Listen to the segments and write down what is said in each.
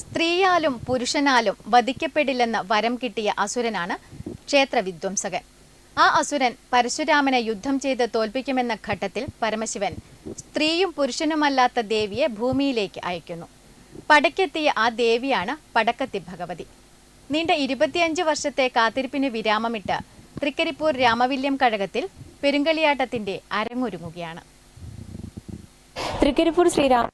സ്ത്രീയാലും പുരുഷനാലും വധിക്കപ്പെടില്ലെന്ന് വരം കിട്ടിയ അസുരനാണ് ക്ഷേത്ര വിധ്വംസകൻ ആ അസുരൻ പരശുരാമനെ യുദ്ധം ചെയ്ത് തോൽപ്പിക്കുമെന്ന ഘട്ടത്തിൽ പരമശിവൻ സ്ത്രീയും പുരുഷനുമല്ലാത്ത ദേവിയെ ഭൂമിയിലേക്ക് അയക്കുന്നു. പടയ്ക്കെത്തിയ ആ ദേവിയാണ് പടക്കത്തി ഭഗവതി. നീണ്ട ഇരുപത്തിയഞ്ച് വർഷത്തെ കാത്തിരിപ്പിന് വിരാമമിട്ട് തൃക്കരിപ്പൂർ രാമവില്യം കഴകത്തിൽ പെരുങ്കളിയാട്ടത്തിന്റെ അരങ്ങൊരുങ്ങുകയാണ്. തൃക്കരിപ്പൂർ ശ്രീരാമ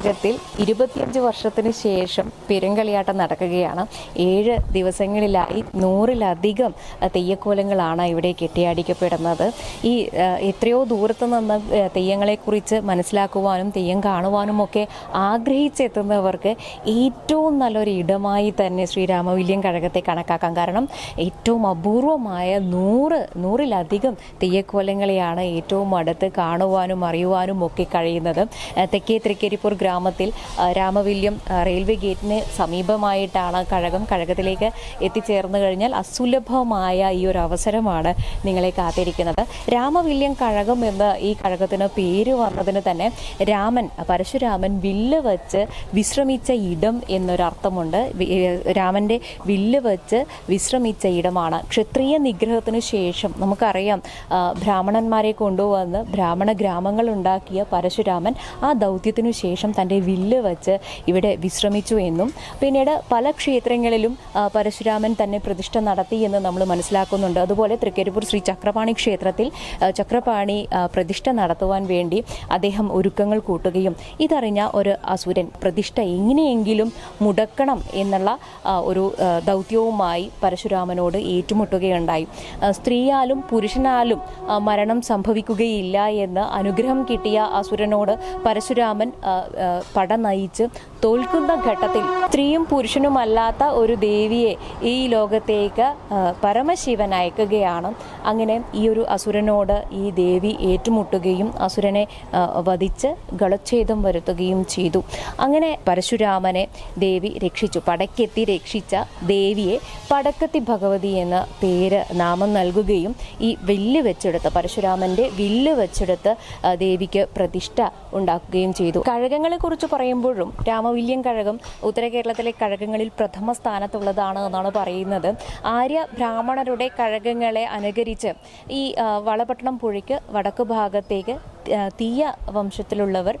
ത്തിൽ ഇരുപത്തിയഞ്ച് വർഷത്തിന് ശേഷം പെരുങ്കളിയാട്ടം നടക്കുകയാണ്. ഏഴ് ദിവസങ്ങളിലായി നൂറിലധികം തെയ്യക്കോലങ്ങളാണ് ഇവിടെ കെട്ടിയാടിക്കപ്പെടുന്നത്. ഈ എത്രയോ ദൂരത്ത് നിന്ന് തെയ്യങ്ങളെക്കുറിച്ച് മനസ്സിലാക്കുവാനും തെയ്യം കാണുവാനും ഒക്കെ ആഗ്രഹിച്ചെത്തുന്നവർക്ക് ഏറ്റവും നല്ലൊരു ഇടമായി തന്നെ ശ്രീരാമവില്യം കഴകത്തെ കണക്കാക്കാം. കാരണം ഏറ്റവും അപൂർവമായ നൂറ് നൂറിലധികം തെയ്യക്കോലങ്ങളെയാണ് ഏറ്റവും അടുത്ത് കാണുവാനും അറിയുവാനും ഒക്കെ കഴിയുന്നത് തെക്കേ തൃക്കരിപ്പൂർ ഗ്രാമത്തിൽ രാമവില്യം റെയിൽവേ ഗേറ്റിന് സമീപമായിട്ടാണ് കഴകം കഴകത്തിലേക്ക് എത്തിച്ചേർന്ന് കഴിഞ്ഞാൽ അസുലഭമായ ഈ ഒരു അവസരമാണ് നിങ്ങളെ കാത്തിരിക്കുന്നത്. രാമവില്യം കഴകം എന്ന് ഈ കഴകത്തിന് പേര് വന്നതിന് തന്നെ രാമൻ പരശുരാമൻ വില്ല് വച്ച് വിശ്രമിച്ച ഇടം എന്നൊരർത്ഥമുണ്ട്. രാമന്റെ വില്ല് വച്ച് വിശ്രമിച്ച ഇടമാണ്. ക്ഷത്രിയ നിഗ്രഹത്തിന് ശേഷം നമുക്കറിയാം ബ്രാഹ്മണന്മാരെ കൊണ്ടുവന്ന് ബ്രാഹ്മണ ഗ്രാമങ്ങൾ ഉണ്ടാക്കിയ പരശുരാമൻ ആ ദൗത്യത്തിനു ശേഷം തന്റെ വില്ല് വച്ച് ഇവിടെ വിശ്രമിച്ചു എന്നും പിന്നീട് പല ക്ഷേത്രങ്ങളിലും പരശുരാമൻ തന്നെ പ്രതിഷ്ഠ നടത്തി എന്ന് നമ്മൾ മനസ്സിലാക്കുന്നുണ്ട്. അതുപോലെ തൃക്കരിപ്പൂർ ശ്രീ ചക്രപാണി ക്ഷേത്രത്തിൽ ചക്രപാണി പ്രതിഷ്ഠ നടത്തുവാൻ വേണ്ടി അദ്ദേഹം ഒരുക്കങ്ങൾ കൂട്ടുകയും ഇതറിഞ്ഞ ഒരു അസുരൻ പ്രതിഷ്ഠ എങ്ങനെയെങ്കിലും മുടക്കണം എന്നുള്ള ഒരു ദൗത്യവുമായി പരശുരാമനോട് ഏറ്റുമുട്ടുകയുണ്ടായി. സ്ത്രീയാലും പുരുഷനാലും മരണം സംഭവിക്കുകയില്ല എന്ന് അനുഗ്രഹം കിട്ടിയ അസുരനോട് പരശുരാമൻ പട നയിച്ച് തോൽക്കുന്ന ഘട്ടത്തിൽ സ്ത്രീയും പുരുഷനുമല്ലാത്ത ഒരു ദേവിയെ ഈ ലോകത്തേക്ക് പരമശിവൻ അയക്കുകയാണ്. അങ്ങനെ ഈ ഒരു അസുരനോട് ഈ ദേവി ഏറ്റുമുട്ടുകയും അസുരനെ വധിച്ച് ഗളച്ഛേദം വരുത്തുകയും ചെയ്തു. അങ്ങനെ പരശുരാമനെ ദേവി രക്ഷിച്ചു. പടക്കെത്തി രക്ഷിച്ച ദേവിയെ പടക്കത്തി ഭഗവതി എന്ന പേര് നാമം നൽകുകയും ഈ വില്ല് വെച്ചെടുത്ത് പരശുരാമന്റെ വില്ല് വെച്ചെടുത്ത് ദേവിക്ക് പ്രതിഷ്ഠ ഉണ്ടാക്കുകയും ചെയ്തു. കഴകങ്ങളെ കുറിച്ച് പറയുമ്പോഴും രാമവില്യം കഴകം ഉത്തര കേരളത്തിലെ കഴകങ്ങളിൽ പ്രഥമ സ്ഥാനത്തുള്ളതാണ് എന്നാണ് പറയുന്നത്. ആര്യ ബ്രാഹ്മണരുടെ കഴകങ്ങളെ അനുകരിച്ച് ഈ വളപട്ടണം പുഴയ്ക്ക് വടക്ക് ഭാഗത്തേക്ക് തീയ വംശത്തിലുള്ളവർ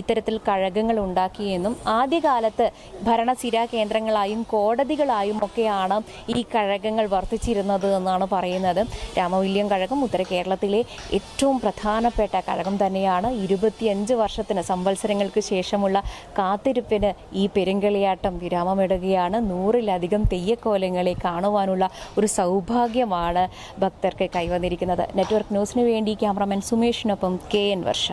ഇത്തരത്തിൽ കഴകങ്ങൾ ഉണ്ടാക്കിയെന്നും ആദ്യകാലത്ത് ഭരണസിരാ കേന്ദ്രങ്ങളായും കോടതികളായും ഒക്കെയാണ് ഈ കഴകങ്ങൾ വർദ്ധിച്ചിരുന്നത് എന്നാണ് പറയുന്നത്. രാമവില്യം കഴകം ഉത്തര കേരളത്തിലെ ഏറ്റവും പ്രധാനപ്പെട്ട കഴകം തന്നെയാണ്. ഇരുപത്തിയഞ്ച് വർഷത്തിന് സംവത്സരങ്ങൾക്ക് ശേഷമുള്ള കാത്തിരിപ്പിന് ഈ പെരുങ്കളിയാട്ടം വിരാമമിടുകയാണ്. നൂറിലധികം തെയ്യക്കോലങ്ങളെ കാണുവാനുള്ള ഒരു സൗഭാഗ്യമാണ് ഭക്തർക്ക് കൈവന്നിരിക്കുന്നത്. നെറ്റ്വർക്ക് ന്യൂസിന് വേണ്ടി ക്യാമറമാൻ സുമേഷിനൊപ്പം കെ ಆರ್ಯನ್ ವರ್ಷ